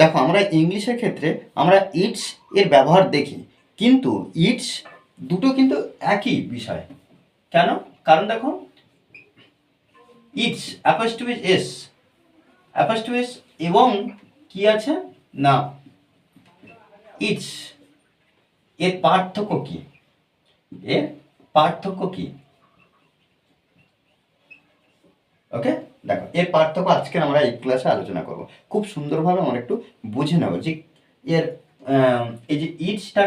দেখো, আমরা ইংলিশের ক্ষেত্রে আমরা ইটস এর ব্যবহার দেখি, কিন্তু ইটস দুটো কিন্তু একই বিষয়। কেন? কারণ দেখো ইটস অ্যাপাস্টুইস এস অ্যাপাস্টুইস এবং কি আছে? না ইটস এর পার্থক্য কি? এর পার্থক্য কি? ওকে দেখো এর পার্থক্য আজকে আমরা এই ক্লাসে আলোচনা করব। খুব সুন্দরভাবে আমরা একটু বুঝে নেব যে এর এই যে ইটসটা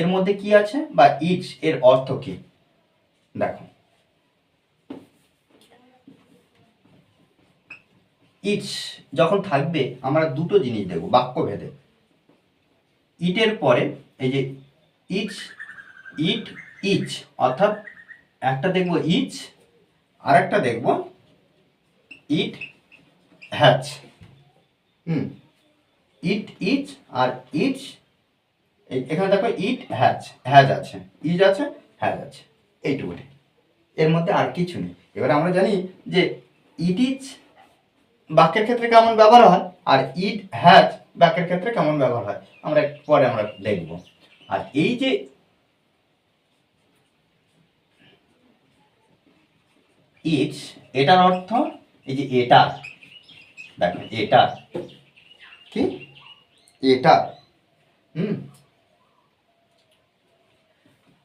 এর মধ্যে কি আছে বা ইটস এর অর্থ কি? দেখো। ইটস যখন থাকবে, আমরা দুটো জিনিস দেখব, বাক্য ভেদে। ইটের পরে, এই যে ইটস ইট ইচ অর্থাৎ একটা দেখব ইচ আর একটা দেখব it has. Hmm. It is are is এখানে দেখো ইট হ্যাচ, হ্যাজ আছে। ইজ আছে, হ্যাজ আছে। এইটুকুনি। এর মধ্যে আর কিছু নেই। এবার আমরা জানি যে ইট ইজ বাক্যের ক্ষেত্রে কেমন ব্যবহার হয় আর ইট হ্যাজ বাক্যের ক্ষেত্রে কেমন ব্যবহার হয়। আমরা পরে আমরা দেখব। আর এই যে ইটস এটার অর্থ এই যে এটা, দেখো, এটা। কি? এটা। হুম?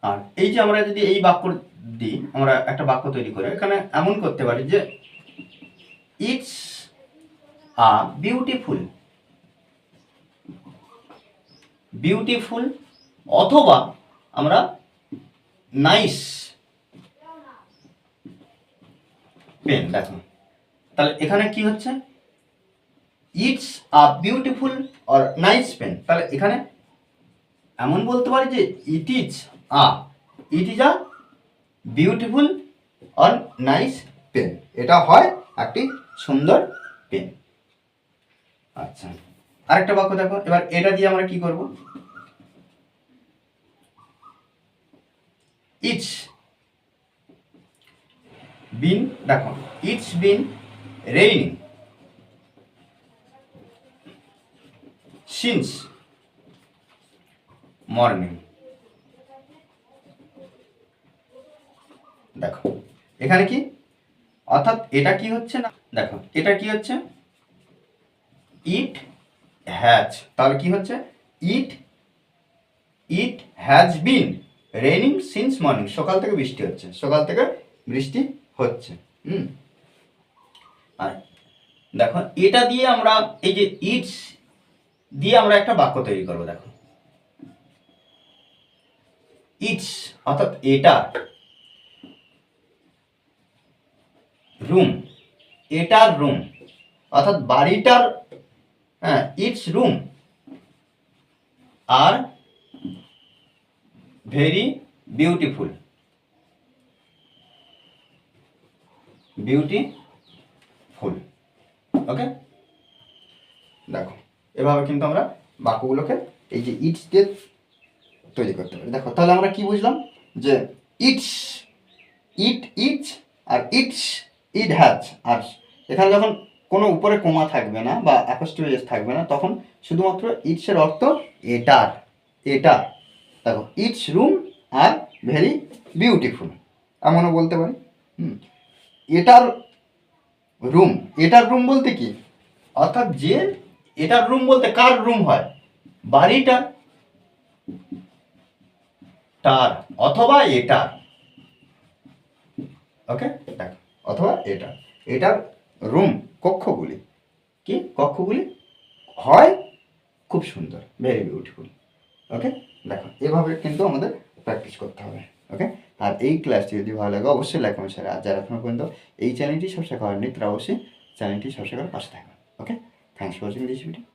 আর এই যে আমরা যদি এই বাক্য দিই, আমরা একটা বাক্য তৈরি করি, এখানে এমন করতে পারি যে ইটস আ বিউটিফুল বিউটিফুল অথবা আমরা নাইস পেন দেখো। তাহলে এখানে কি হচ্ছে? It's a beautiful or nice pen তাহলে এখানে এমন বলতে পারি যে it is a it is a beautiful or nice pen এটা হয় একটি সুন্দর পেন আচ্ছা আরেকটা বাক্য দেখো। এবার এটা দিয়ে আমরা কি করব? ইটস বিন দেখো it's been raining since morning দেখো, এখানে কি? অর্থাৎ এটা কি হচ্ছে না? দেখো, এটা কি হচ্ছে? ইট হ্যাজ তাহলে কি হচ্ছে? It it has been raining since morning সকাল থেকে বৃষ্টি হচ্ছে। সকাল থেকে বৃষ্টি হচ্ছে। হুম? আর দেখো, এটা দিয়ে আমরা এই যে ইটস দিয়ে আমরা একটা বাক্য তৈরি করব, দেখো। ইটস অর্থাৎ এটা রুম এটার রুম অর্থাৎ বাড়িটার হ্যাঁ it's room are very beautiful beautiful okay দেখো, এভাবে কিন্তু আমরা বাক্যগুলোকে এই যে ইটস দিয়ে তৈরি করতে পারি। দেখো, তাহলে আমরা কি বুঝলাম? যে it's it is are it's it has are এখানে যখন কোনো উপরে কোমা থাকবে না বা অ্যাপোস্ট্রোজেস থাকবে না, তখন শুধুমাত্র ইটসের অর্থ এটার এটা দেখো it's room are very beautiful এমনও বলতে পারি। হুম, এটার রুম, এটার রুম বলতে কি? অর্থাৎ যে এটার রুম বলতে কার রুম হয়? বাড়িটা, তার, অথবা এটা ওকে? অথবা এটা এটার রুম কক্ষগুলি। কি? কক্ষগুলি হয় খুব সুন্দর ভেরি বিউটিফুল ওকে? দেখো, এভাবে কিন্তু আমাদের প্র্যাকটিস করতে হবে। ওকে? আর এই ক্লাসটি যদি ভালো লাগে, অবশ্যই লাইক কমেন্ট শেয়ার আর যারা এখনও পর্যন্ত এই চ্যানেলটি সবসময় করেননি, তারা অবশ্যই চ্যানেলটি সবসময় করে পাশে থাকবেন। Okay thanks for watching this video